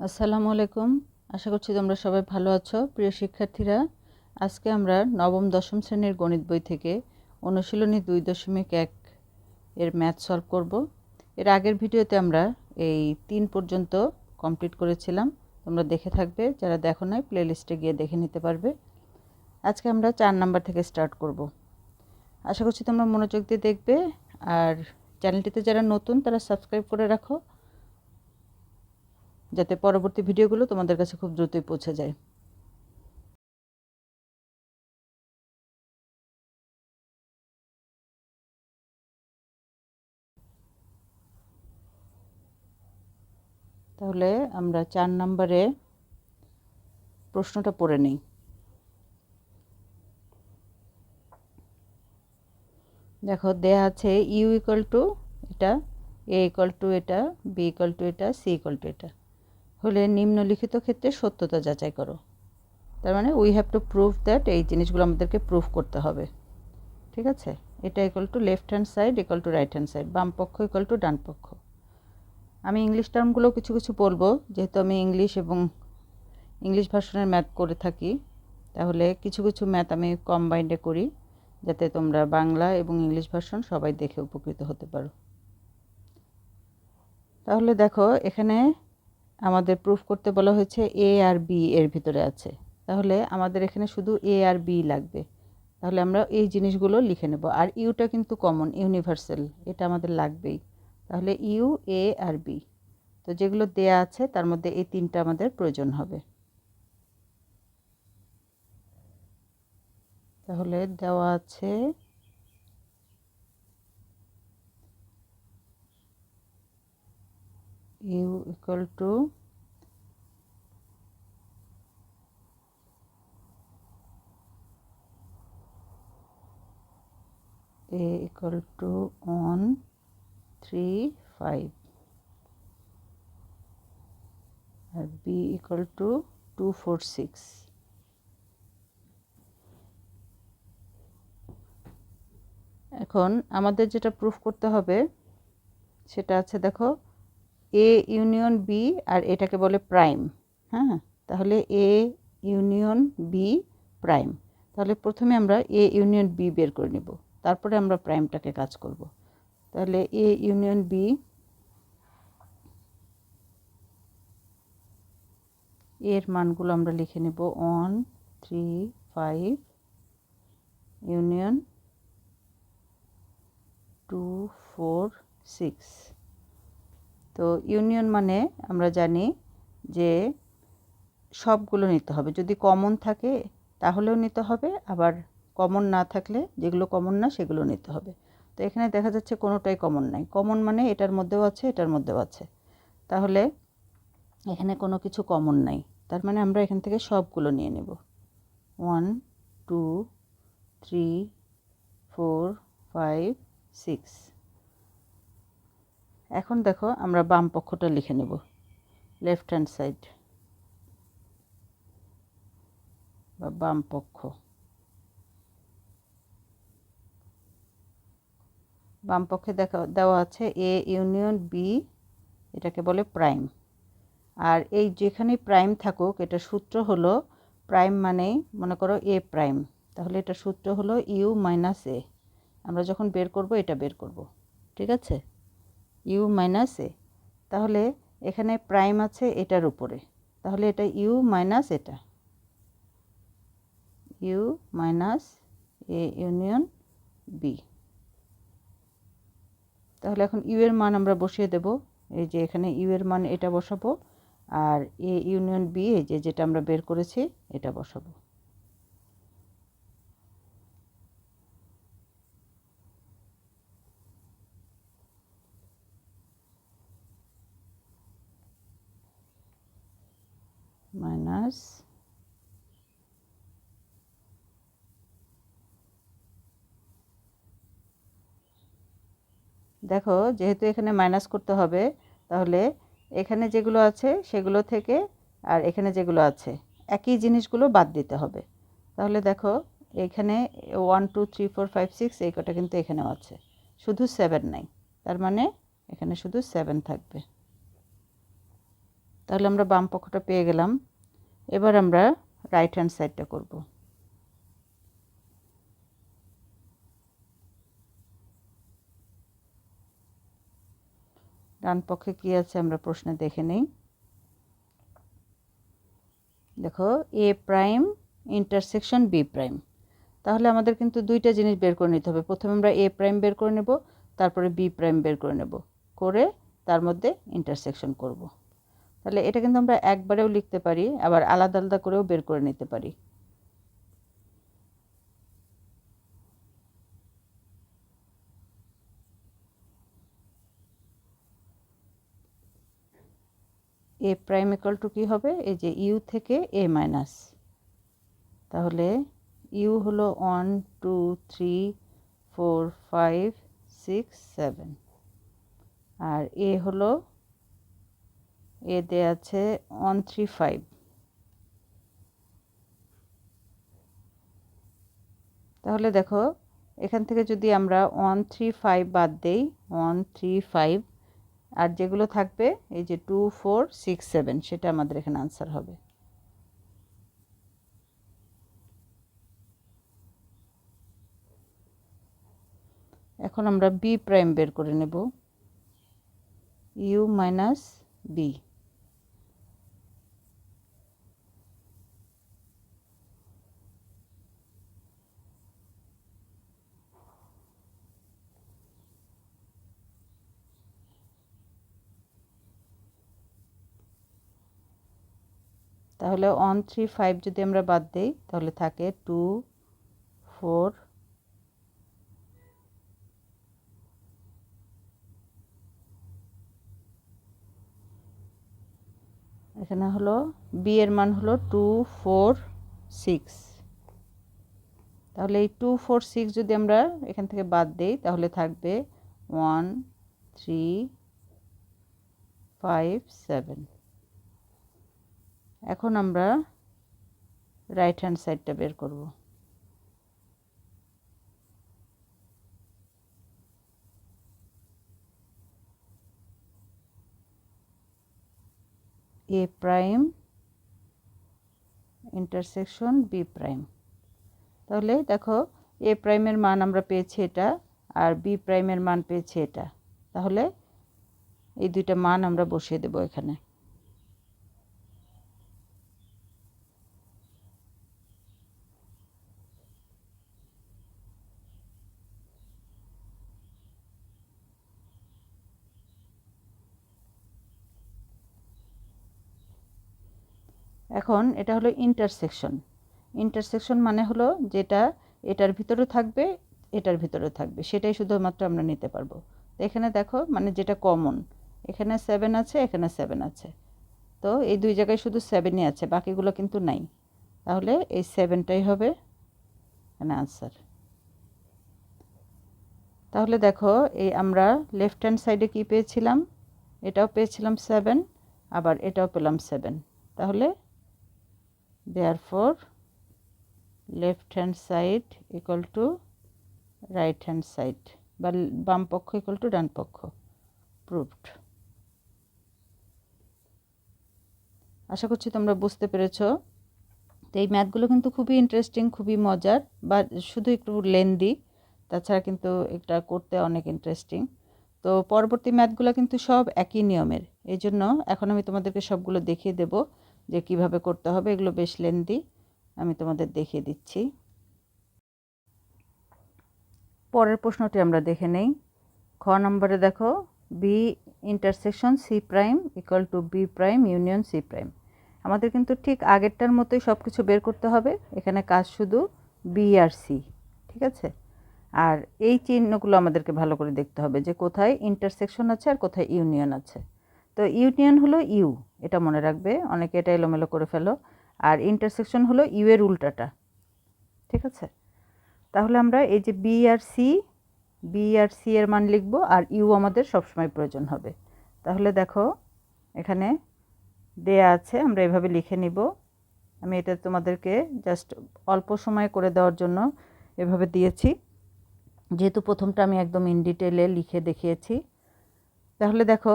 আসসালামু আলাইকুম। আশা করছি তোমরা সবাই ভালো আছো। প্রিয় শিক্ষার্থীরা, আজকে আমরা নবম, দশম শ্রেণির গণিত বই থেকে অনুশীলনী দুই দশমিক এক এর ম্যাথ সলভ করব। এর আগের ভিডিওতে আমরা এই তিন পর্যন্ত কমপ্লিট করেছিলাম। তোমরা দেখে থাকবে, যারা দেখো নাই, প্লেলিস্টে গিয়ে দেখে নিতে পারবে। আজকে আমরা চার নাম্বার থেকে স্টার্ট করব। আশা করছি তোমরা মনোযোগ দিয়ে দেখবে। আর চ্যানেলটিতে যারা নতুন, তারা সাবস্ক্রাইব করে রাখো। যাতে পরবর্তী ভিডিওগুলো তোমাদের কাছে খুব দ্রুতই পৌঁছে যায়। তাহলে আমরা চার নম্বরে প্রশ্নটা পড়ে নিই। দেখো, দেয়া আছে ইউ ইকুয়াল টু এটা এ ইকুয়াল টু এটা বি ইকুয়াল টু এটা সি ইকুয়াল টু এটা। হলে নিম্নলিখিত ক্ষেত্রে সত্যতা যাচাই করো। তার মানে we have to prove that এই জিনিসগুলো আমাদেরকে প্রুভ করতে হবে। ঠিক আছে? এটা equal to left hand side equal to right hand side বাম পক্ষ ইকুয়াল টু ডান পক্ষ। আমি ইংলিশ টার্মগুলো কিছু কিছু বলব, যেহেতু আমি ইংলিশ এবং ইংলিশ ভার্সনের ম্যাথ করে থাকি, তাহলে কিছু কিছু ম্যাথ আমি কম্বাইন্ডে করি, যাতে তোমরা বাংলা এবং ইংলিশ ভার্সন সবাই দেখে উপকৃত হতে পারো। তাহলে দেখো, এখানে আমাদের প্রুফ করতে বলা হয়েছে এ আর বি এর ভিতরে আছে। তাহলে আমাদের এখানে শুধু এ আর বি লাগবে। তাহলে আমরা এই জিনিসগুলো লিখে নেব। আর ইউটা কিন্তু কমন ইউনিভার্সাল এটা আমাদের লাগবেই। তাহলে ইউ এ আর বি তো যেগুলো দেয়া আছে, তার মধ্যে এই তিনটা আমাদের প্রয়োজন হবে। তাহলে দেওয়া আছে U equal to a equal to 1 3 5 আর b equal to 2 4 6 এখন আমাদের যেটা প্রুফ করতে হবে, সেটা আছে দেখো এ ইউনিয়ন বি আর এটাকে বলে প্রাইম হ্যাঁ? তাহলে এ ইউনিয়ন বি প্রাইম তাহলে প্রথমে আমরা এ ইউনিয়ন বি বের করে নেব, তারপরে আমরা প্রাইমটাকে কাজ করব। তাহলে এ ইউনিয়ন বি এর মানগুলো আমরা লিখে নেব one three five union two four six তো ইউনিয়ন মানে আমরা জানি যে সবগুলো নিতে হবে। যদি কমন থাকে তাহলেও নিতে হবে, আবার কমন না থাকলে যেগুলো কমন না সেগুলো নিতে হবে। তো এখানে দেখা যাচ্ছে কোনোটাই কমন নাই। কমন মানে এটার মধ্যেও আছে, এটার মধ্যেও আছে। তাহলে এখানে কোনো কিছু কমন নাই। তার মানে আমরা এখান থেকে সবগুলো নিয়ে নেব। One two three four five six এখন দেখো আমরা বাম পক্ষটা লিখে নেব। লেফট হ্যান্ড সাইড বা বাম পক্ষ। বাম পক্ষে দেখা, দেওয়া আছে এ ইউনিয়ন বি এটাকে বলে প্রাইম আর এই যেখানে প্রাইম থাকুক, এটা সূত্র হলো প্রাইম মানেই, মনে করো এ প্রাইম তাহলে এটা সূত্র হলো ইউ মাইনাস এ আমরা যখন বের করব, এটা বের করব। ঠিক আছে? U minus A. তাহলে এখানে প্রাইম আছে এটার উপরে। তাহলে এটা ইউ মাইনাস এটা। U minus A union B তাহলে এখন ইউ এর মান আমরা বসিয়ে দেব। এই যে এখানে ইউ এর মান এটা বসাবো। আর এ ইউনিয়ন বি এই যে যেটা আমরা বের করেছি, এটা বসাবো। মাইনাস দেখো, যেহেতু এখানে মাইনাস করতে হবে, তাহলে এখানে যেগুলো আছে সেগুলো থেকে আর এখানে যেগুলো আছে, একই জিনিসগুলো বাদ দিতে হবে। তাহলে দেখো, এখানে one two three four five six এই কটা কিন্তু এখানেও আছে। শুধু সেভেন নাই, তার মানে এখানে শুধু সেভেন থাকবে। তাহলে আমরা বাম পক্ষটা পেয়ে গেলাম। এবার আমরা রাইট হ্যান্ড সাইডটা করব। ডান পক্ষে কী আছে আমরা প্রশ্নে দেখে নেই। দেখো A prime intersection B prime তাহলে আমাদের কিন্তু দুইটা জিনিস বের করে নিতে হবে। প্রথমে আমরা এ প্রাইম বের করে নেব, তারপরে বি প্রাইম বের করে নেব। করে তার মধ্যে ইন্টারসেকশন করব। তাহলে এটা কিন্তু আমরা একবারেও লিখতে পারি, আবার আলাদা আলাদা করেও বের করে নিতে পারি। এ প্রাইম ইকাল টু কী হবে? এই যে ইউ থেকে এ মাইনাস। তাহলে ইউ হলো one, two, three, four, five, six, seven. R A হলো এ দে আছে ওয়ান থ্রি ফাইভ তাহলে দেখো, এখান থেকে যদি আমরা ওয়ান থ্রি ফাইভ বাদ দেই ওয়ান থ্রি ফাইভ আর যেগুলো থাকবে, এই যে টু ফোর সিক্স সেভেন সেটা আমাদের এখানে আনসার হবে। এখন আমরা বি প্রাইম বের করে নেব। ইউ মাইনাস বি তাহলে ওয়ান থ্রি ফাইভ যদি আমরা বাদ দিই, তাহলে থাকে টু ফোর এখানে হলো বি এর মান হলো টু ফোর সিক্স তাহলে এই টু ফোর সিক্স যদি আমরা এখান থেকে বাদ দিই, তাহলে থাকবে ওয়ান থ্রি ফাইভ সেভেন এখন আমরা রাইট হ্যান্ড সাইডটা বের করব। A prime intersection B prime তাহলে দেখো এ প্রাইমের মান আমরা পেয়েছি এটা আর বি প্রাইমের মান পেয়েছি এটা। তাহলে এই দুইটা মান আমরা বসিয়ে দেব এখানে। এখন এটা হলো ইন্টারসেকশন ইন্টারসেকশন মানে হলো যেটা এটার ভিতরে থাকবে, এটার ভিতরে থাকবে। সেটাই শুধুমাত্র আমরা নিতে পারব। তো এখানে দেখো মানে যেটা কমন এখানে সেভেন আছে, এখানে সেভেন আছে। তো এই দুই জায়গায় শুধু সেভেনই আছে, বাকিগুলো কিন্তু নাই। তাহলে এই সেভেনটাই হবে এখানে আনসার তাহলে দেখো, এই আমরা লেফট হ্যান্ড সাইডে কী পেয়েছিলাম? এটাও পেয়েছিলাম সেভেন আবার এটাও পেলাম সেভেন তাহলে therefore, left hand side equal to right hand side. বা বাম পক্ষ ইকুয়াল টু ডান পক্ষ। প্রুভড আশা করছি তোমরা বুঝতে পেরেছ। তো এই ম্যাথগুলো কিন্তু খুবই ইন্টারেস্টিং খুবই মজার, বা শুধু একটু লেন্দি তাছাড়া কিন্তু এটা করতে অনেক ইন্টারেস্টিং তো পরবর্তী ম্যাথগুলো কিন্তু সব একই নিয়মের। এই জন্য এখন আমি তোমাদেরকে সবগুলো দেখিয়ে দেবো। যে কীভাবে করতে হবে এগুলো বেশ লেন্দি আমি তোমাদের দেখিয়ে দিচ্ছি। পরের প্রশ্নটি আমরা দেখে নেই। খ নম্বরে দেখো B intersection C prime equal to B prime union C prime আমাদের কিন্তু ঠিক আগেরটার মতোই সব কিছু বের করতে হবে। এখানে কাজ শুধু বি আর সি ঠিক আছে? আর এই চিহ্নগুলো আমাদেরকে ভালো করে দেখতে হবে যে কোথায় ইন্টারসেকশন আছে আর কোথায় ইউনিয়ন আছে। তো ইউনিয়ন হলো ইউ, এটা মনে রাখবে। অনেকে এটা এলোমেলো করে ফেলো। আর ইন্টারসেকশন হলো ইউ এর উল্টাটা। ঠিক আছে? তাহলে আমরা এই যে বি আর সি বি আর সি এর মান লিখব আর ইউ আমাদের সবসময় প্রয়োজন হবে। তাহলে দেখো, এখানে দেয়া আছে, আমরা এভাবে লিখে নিব। আমি এটা তোমাদেরকে জাস্ট অল্প সময় করে দেওয়ার জন্য এভাবে দিয়েছি। যেহেতু প্রথমটা আমি একদম ইন ডিটেলে লিখে দেখিয়েছি। তাহলে দেখো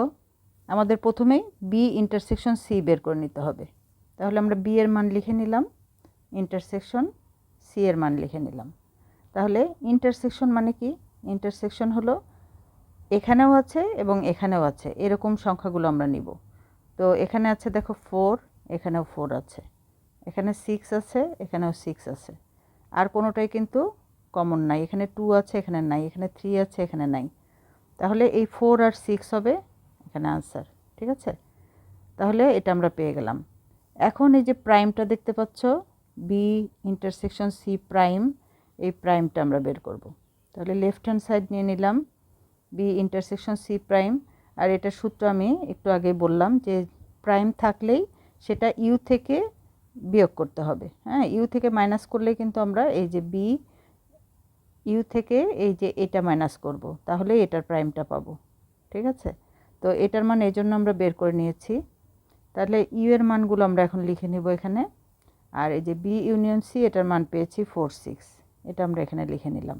আমাদের প্রথমেই বি ইন্টারসেকশন সি বের করে নিতে হবে। তাহলে আমরা বি এর মান লিখে নিলাম ইন্টারসেকশন সি এর মান লিখে নিলাম। তাহলে ইন্টারসেকশন মানে কি? ইন্টারসেকশন হলো এখানেও আছে এবং এখানেও আছে, এরকম সংখ্যাগুলো আমরা নিব। তো এখানে আছে দেখো ফোর এখানেও ফোর আছে। এখানে সিক্স আছে, এখানেও সিক্স আছে। আর কোনোটাই কিন্তু কমন নাই। এখানে টু আছে, এখানে নাই। এখানে থ্রি আছে, এখানে নাই। তাহলে এই ফোর আর সিক্স হবে এখানে আনসার ঠিক আছে? তাহলে এটা আমরা পেয়ে গেলাম। এখন এই যে প্রাইমটা দেখতে পাচ্ছ বি ইন্টারসেকশন সি প্রাইম এই প্রাইমটা আমরা বের করব। তাহলে লেফট হ্যান্ড সাইড নিয়ে নিলাম বি ইন্টারসেকশন সি প্রাইম আর এটা সূত্র আমি একটু আগে বললাম যে প্রাইম থাকলেই সেটা ইউ থেকে বিয়োগ করতে হবে। হ্যাঁ ইউ থেকে মাইনাস করলে কিন্তু আমরা এই যে বি ইউ থেকে এই যে এটা মাইনাস করব। তাহলে এটার প্রাইমটা পাবো, ঠিক আছে? তো এটার মান এই জন্য আমরা বের করে নিয়েছি। তাহলে ইউ এর মানগুলো আমরা এখন লিখে নেব এখানে। আর এই যে বি ইউনিয়ন সি এটার মান পেয়েছি ফোর সিক্স এটা আমরা এখানে লিখে নিলাম।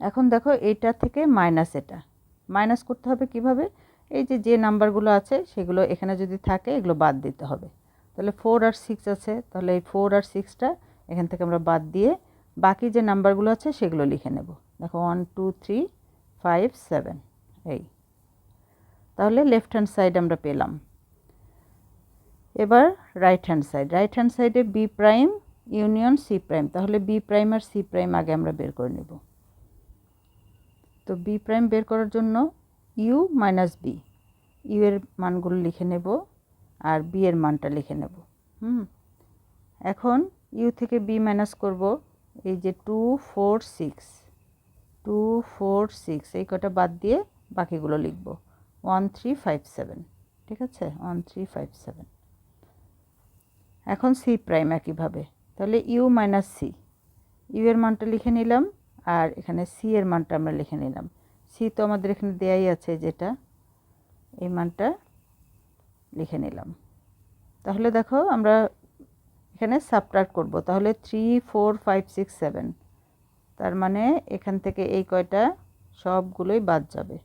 এখন দেখো এইটা থেকে মাইনাস এটা। মাইনাস করতে হবে কীভাবে? এই যে যে নাম্বারগুলো আছে, সেগুলো এখানে যদি থাকে, এগুলো বাদ দিতে হবে। তাহলে ফোর আর সিক্স আছে। তাহলে এই ফোর আর সিক্সটা এখান থেকে আমরা বাদ দিয়ে বাকি যে নাম্বারগুলো আছে, সেগুলো লিখে নেব। দেখো one two three five seven এই। তাহলে লেফট হ্যান্ড সাইড আমরা পেলাম। এবার right hand side right hand সাইডে B prime union C prime তাহলে বি প্রাইম আর সি প্রাইম আগে আমরা বের করে নেব। তো বি প্রাইম বের করার জন্য ইউ মাইনাস বি ইউ এর মানগুলো লিখে নেব আর বি এর মানটা লিখে নেব। হুম। এখন ইউ থেকে বি মাইনাস করব, এই যে two four six two four six এই কটা বাদ দিয়ে বাকিগুলো লিখব। ওয়ান থ্রি ফাইভ সেভেন ঠিক আছে? ওয়ান থ্রি ফাইভ সেভেন এখন সি প্রাইম একইভাবে তাহলে ইউ মাইনাস সি ইউ এর মানটা লিখে নিলাম আর এখানে সি এর মানটা আমরা লিখে নিলাম। সি তো আমাদের এখানে দেয়াই আছে যেটা, এই মানটা লিখে নিলাম। তাহলে দেখো আমরা এখানে সাবট্রাক্ট করব। তাহলে three four five six seven তার মানে এখান থেকে এই কয়টা সবগুলোই বাদ যাবে।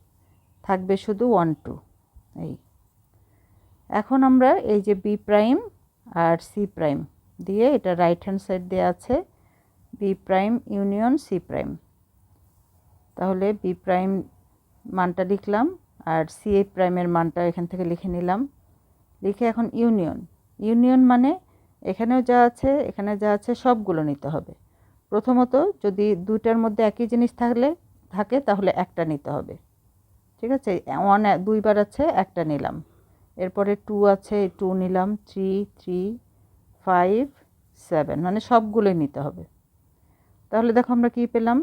থাকবে শুধু ওয়ান টু এই। এখন আমরা এই যে বি প্রাইম আর সি প্রাইম দিয়ে এটা রাইট হ্যান্ড সাইড দিয়ে আছে B prime union C prime তাহলে বি প্রাইম মানটা লিখলাম আর সি এ প্রাইমের মানটা এখান থেকে লিখে নিলাম। লিখে এখন ইউনিয়ন ইউনিয়ন মানে এখানেও যা আছে, এখানে যা আছে সবগুলো নিতে হবে। প্রথমত যদি দুইটার মধ্যে একই জিনিস থাকলে, থাকে, তাহলে একটা নিতে হবে। ঠিক আছে? ওয়ান দুইবার আছে, একটা নিলাম। এরপরে টু আছে টু নিলাম থ্রি থ্রি ফাইভ সেভেন মানে সবগুলোই নিতে হবে। তাহলে দেখো আমরা কী পেলাম?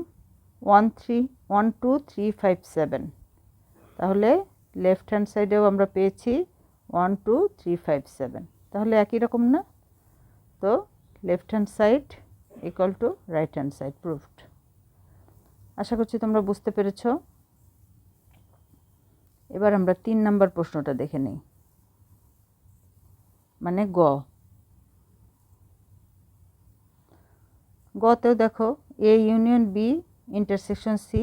One three one two three five seven তাহলে লেফট হ্যান্ড সাইডেও আমরা পেয়েছি one two three five seven তাহলে একই রকম না? তো left hand side equal to right hand side proved আশা করছি তোমরা বুঝতে পেরেছ। এবার আমরা তিন নম্বর প্রশ্নটা দেখে নিই। মানে গ। গতেও দেখো A union B intersection C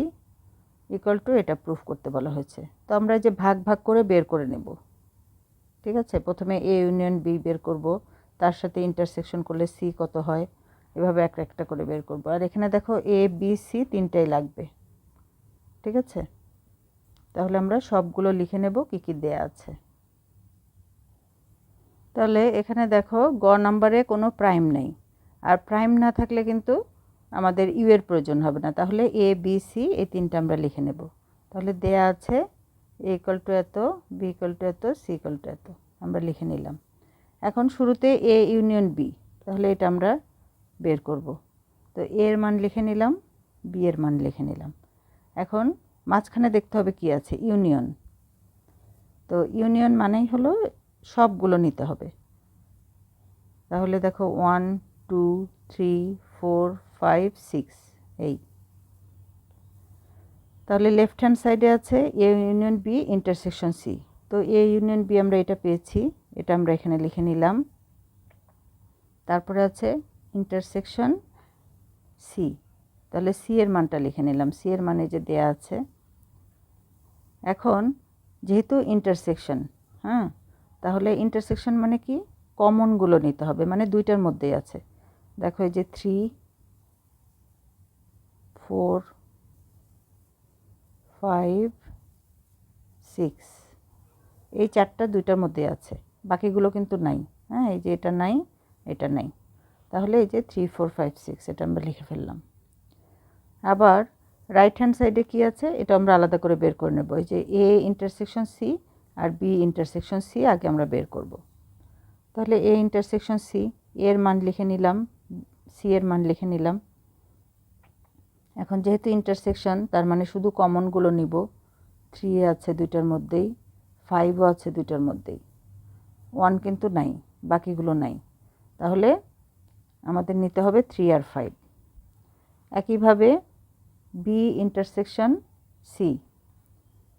equal to এটা প্রুফ করতে বলা হয়েছে। তো আমরা যে ভাগ ভাগ করে বের করে নেব। ঠিক আছে? প্রথমে এ ইউনিয়ন বি বের করব। তার সাথে ইন্টারসেকশন করলে সি কত হয়? এভাবে একটা একটা করে বের করব। আর এখানে দেখো এ বি সি তিনটাই লাগবে। ঠিক আছে? তাহলে আমরা সবগুলো লিখে নেব কী কী দেয়া আছে। তাহলে এখানে দেখো গ নাম্বারে কোনো প্রাইম নেই। আর প্রাইম না থাকলে কিন্তু আমাদের ইউ এর প্রয়োজন হবে না। তাহলে এ বি সি এই তিনটা আমরা লিখে নেব। তাহলে দেয়া আছে এ ইকাল টু এত বি ইকাল টু এত সি ইকাল টু এত আমরা লিখে নিলাম। এখন শুরুতে এ ইউনিয়ন বি তাহলে এটা আমরা বের করব। তো এ এর মান লিখে নিলাম বি এর মান লিখে নিলাম। এখন মাঝখানে দেখতে হবে কি আছে? ইউনিয়ন। তো ইউনিয়ন মানেই হলো সবগুলো নিতে হবে। তাহলে দেখো one, two, three, four, five, six এই তাহলে লেফট হ্যান্ড সাইডে আছে A union B, intersection C. তো এ ইউনিয়ন বি আমরা এটা পেয়েছি, এটা আমরা এখানে লিখে নিলাম। তারপরে আছে ইন্টারসেকশন সি। তাহলে সি এর মানটা লিখে নিলাম। সি এর মানে যে দেয়া আছে, এখন যেহেতু ইন্টারসেকশন হ্যাঁ তাহলে ইন্টারসেকশন মানে কি? কমনগুলো নিতে হবে মানে দুইটার মধ্যেই আছে। দেখো এই যে থ্রি ফোর ফাইভ সিক্স এই চারটা দুইটার মধ্যে আছে। বাকিগুলো কিন্তু নাই হ্যাঁ এই যে এটা নাই এটা নাই। তাহলে এই যে থ্রি ফোর ফাইভ সিক্স এটা আমরা লিখে ফেললাম। আবার রাইট হ্যান্ড সাইডে কী আছে? এটা আমরা আলাদা করে বের করে নেব। এই যে এ ইন্টারসেকশন সি আর বি ইন্টারসেকশন সি আগে আমরা বের করব। তাহলে এ ইন্টারসেকশন সি এর মান লিখে নিলাম সি এর মান লিখে নিলাম। এখন যেহেতু ইন্টারসেকশন তার মানে শুধু কমনগুলো নিব। থ্রি আছে দুইটার মধ্যেই ফাইভও আছে দুইটার মধ্যেই। ওয়ান কিন্তু নাই, বাকিগুলো নাই। তাহলে আমাদের নিতে হবে থ্রি আর ফাইভ একইভাবে বি ইন্টারসেকশন সি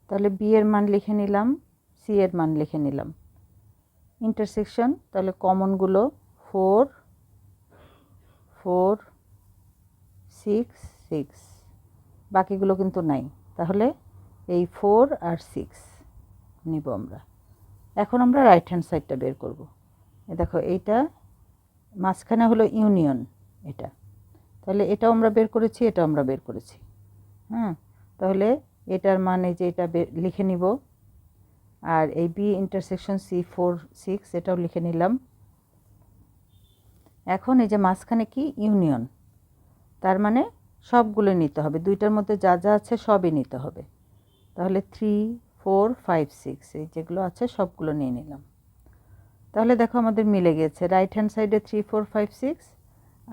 তাহলে বি এর মান লিখে নিলাম সি এর মান লিখে নিলাম। ইন্টারসেকশন তাহলে কমনগুলো ফোর ফোর সিক্স সিক্স বাকিগুলো কিন্তু নাই। তাহলে এই ফোর আর সিক্স নিব আমরা। এখন আমরা রাইট হ্যান্ড সাইডটা বের করব। দেখো, এইটা মাঝখানে হলো ইউনিয়ন এটা। তাহলে এটাও আমরা বের করেছি, এটাও আমরা বের করেছি। হ্যাঁ? তাহলে এটার মানে যে এটা লিখে নিব। আর এই B intersection C four six এটাও লিখে নিলাম। এখন এই যে মাঝখানে কি? ইউনিয়ন তার মানে সবগুলো নিতে হবে। দুইটার মধ্যে যা যা আছে সবই নিতে হবে। তাহলে থ্রি ফোর ফাইভ সিক্স এই যেগুলো আছে সবগুলো নিয়ে নিলাম। তাহলে দেখো আমাদের মিলে গেছে রাইট হ্যান্ড সাইডে থ্রি ফোর ফাইভ সিক্স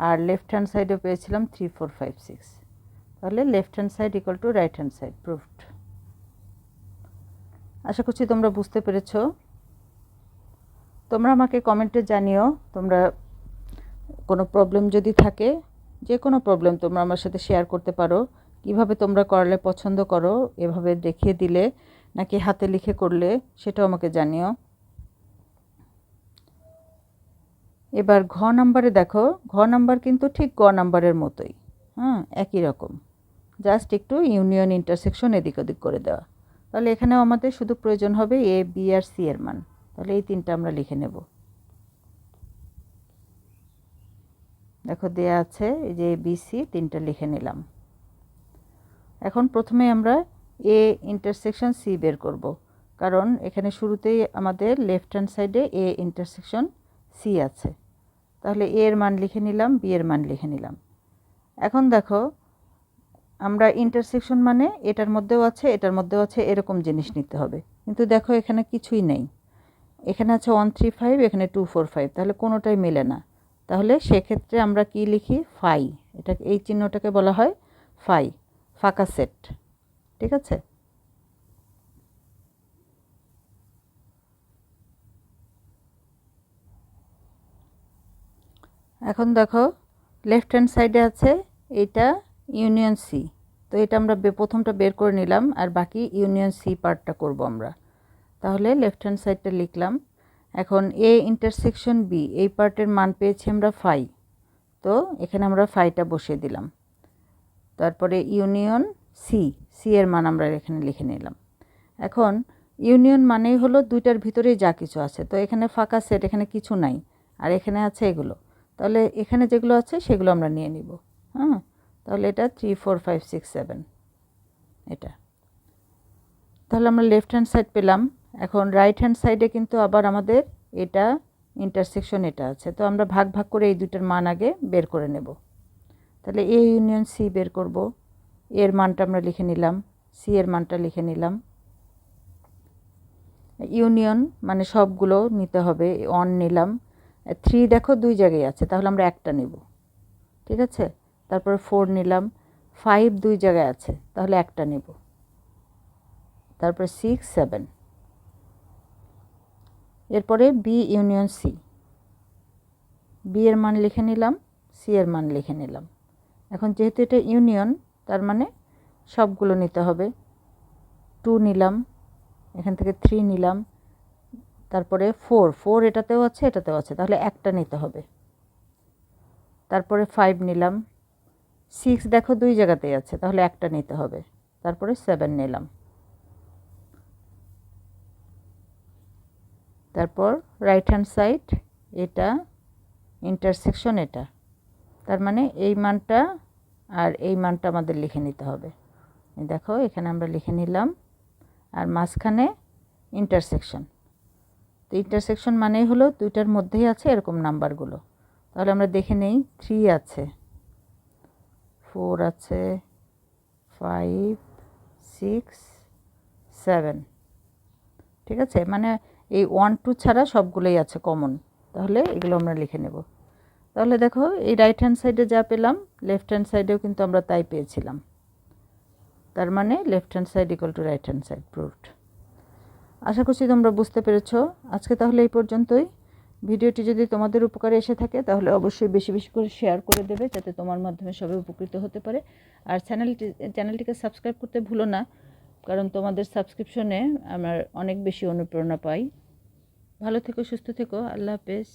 আর লেফট হ্যান্ড সাইডে পেয়েছিলাম থ্রি ফোর ফাইভ সিক্স তাহলে left hand side equal to right hand side proved আশা করছি তোমরা বুঝতে পেরেছ। তোমরা আমাকে কমেন্টে জানিও, তোমরা কোনো প্রবলেম যদি থাকে, যে কোনো প্রবলেম তোমরা আমার সাথে শেয়ার করতে পারো। কীভাবে তোমরা করলে পছন্দ করো, এভাবে দেখিয়ে দিলে, নাকি হাতে লিখে করলে, সেটাও আমাকে জানিও। এবার ঘ নাম্বারে দেখো, ঘ নাম্বার কিন্তু ঠিক গ নাম্বারের মতোই। হ্যাঁ একই রকম। জাস্ট একটু ইউনিয়ন ইন্টারসেকশন এদিক ওদিক করে দেওয়া। তাহলে এখানেও আমাদের শুধু প্রয়োজন হবে এ বি আর সি এর মান। তাহলে এই তিনটা আমরা লিখে নেব। দেখো, দেয়া আছে এই যে বি সি তিনটা লিখে নিলাম। এখন প্রথমে আমরা এ ইন্টারসেকশন সি বের করব। কারণ এখানে শুরুতেই আমাদের লেফট হ্যান্ড সাইডে এ ইন্টারসেকশন সি আছে। তাহলে এ এর মান লিখে নিলাম বি এর মান লিখে নিলাম। এখন দেখো, আমরা ইন্টারসেকশন মানে এটার মধ্যেও আছে, এটার মধ্যেও আছে, এরকম জিনিস নিতে হবে। কিন্তু দেখো, এখানে কিছুই নেই। এখানে আছে ওয়ান থ্রি ফাইভ এখানে টু ফোর ফাইভ তাহলে কোনোটাই মেলে না। তাহলে সেক্ষেত্রে আমরা কি লিখি? ফাই এটা এই চিহ্নটাকে বলা হয় ফাই ফাঁকা সেট ঠিক আছে? এখন দেখো লেফট হ্যান্ড সাইডে আছে এটা ইউনিয়ন সি তো এটা আমরা প্রথমটা বের করে নিলাম আর বাকি ইউনিয়ন সি পার্টটা করব আমরা। তাহলে লেফট হ্যান্ড সাইডটা লিখলাম। এখন এ ইন্টারসেকশন বি এই পার্টের মান পেয়েছি আমরা ফাই তো এখানে আমরা ফাইটা বসিয়ে দিলাম। তারপরে ইউনিয়ন সি সি এর মান আমরা এখানে লিখে নিলাম। এখন ইউনিয়ন মানেই হলো দুইটার ভিতরেই যা কিছু আছে। তো এখানে ফাঁকা সেট এখানে কিছু নাই। আর এখানে আছে এগুলো। তাহলে এখানে যেগুলো আছে সেগুলো আমরা নিয়ে নিব হ্যাঁ তাহলে এটা three four five six seven এটা। তাহলে আমরা লেফট হ্যান্ড সাইড পেলাম। এখন রাইট হ্যান্ড সাইডে কিন্তু আবার আমাদের এটা ইন্টারসেকশন এটা আছে। তো আমরা ভাগ ভাগ করে এই দুটার মান আগে বের করে নেব। তাহলে এ ইউনিয়ন সি বের করব। এর মানটা আমরা লিখে নিলাম। সি এর মানটা লিখে নিলাম। ইউনিয়ন মানে সবগুলো নিতে হবে। অন নিলাম। থ্রি দেখো, দুই জায়গায় আছে, তাহলে আমরা একটা নেব। ঠিক আছে? তারপরে ফোর নিলাম ফাইভ দুই জায়গায় আছে, তাহলে একটা নেব। তারপরে সিক্স সেভেন এরপরে বি ইউনিয়ন সি বি এর মান লিখে নিলাম সি এর মান লিখে নিলাম। এখন যেহেতু এটা ইউনিয়ন তার মানে সবগুলো নিতে হবে। টু নিলাম, এখান থেকে থ্রি নিলাম তারপরে ফোর ফোর এটাতেও আছে এটাতেও আছে। তাহলে একটা নিতে হবে। তারপরে ফাইভ নিলাম। সিক্স দেখো দুই জায়গাতেই আছে, তাহলে একটা নিতে হবে। তারপরে সেভেন নিলাম। তারপর রাইট হ্যান্ড সাইড এটা ইন্টারসেকশন এটা। তার মানে এই মানটা আর এই মানটা আমাদের লিখে নিতে হবে। দেখো, এখানে আমরা লিখে নিলাম। আর মাঝখানে ইন্টারসেকশন তো ইন্টারসেকশন মানেই হলো দুইটার মধ্যেই আছে এরকম নাম্বারগুলো তাহলে আমরা দেখে নেই থ্রি আছে ফোর আছে ফাইভ সিক্স সেভেন ঠিক আছে? মানে এই ওয়ান টু ছাড়া সবগুলোই আছে কমন তাহলে এগুলো আমরা লিখে নেব। তাহলে দেখো, এই রাইট হ্যান্ড সাইডে যা পেলাম লেফট হ্যান্ড সাইডেও কিন্তু আমরা তাই পেয়েছিলাম। তার মানে left hand side equal to right hand side proved আশা করছি তোমরা বুঝতে পেরেছ। আজকে তাহলে এই পর্যন্তই। ভিডিওটি যদি তোমাদের উপকারে এসে থাকে, তাহলে অবশ্যই বেশি বেশি করে শেয়ার করে দেবে, যাতে তোমার মাধ্যমে সবাই উপকৃত হতে পারে। আর চ্যানেলটি চ্যানেলটিকে সাবস্ক্রাইব করতে ভুলো না, কারণ তোমাদের সাবস্ক্রিপশনে আমার অনেক বেশি অনুপ্রেরণা পাই। ভালো থেকো, সুস্থ থেকো, আল্লাহ হাফেজ।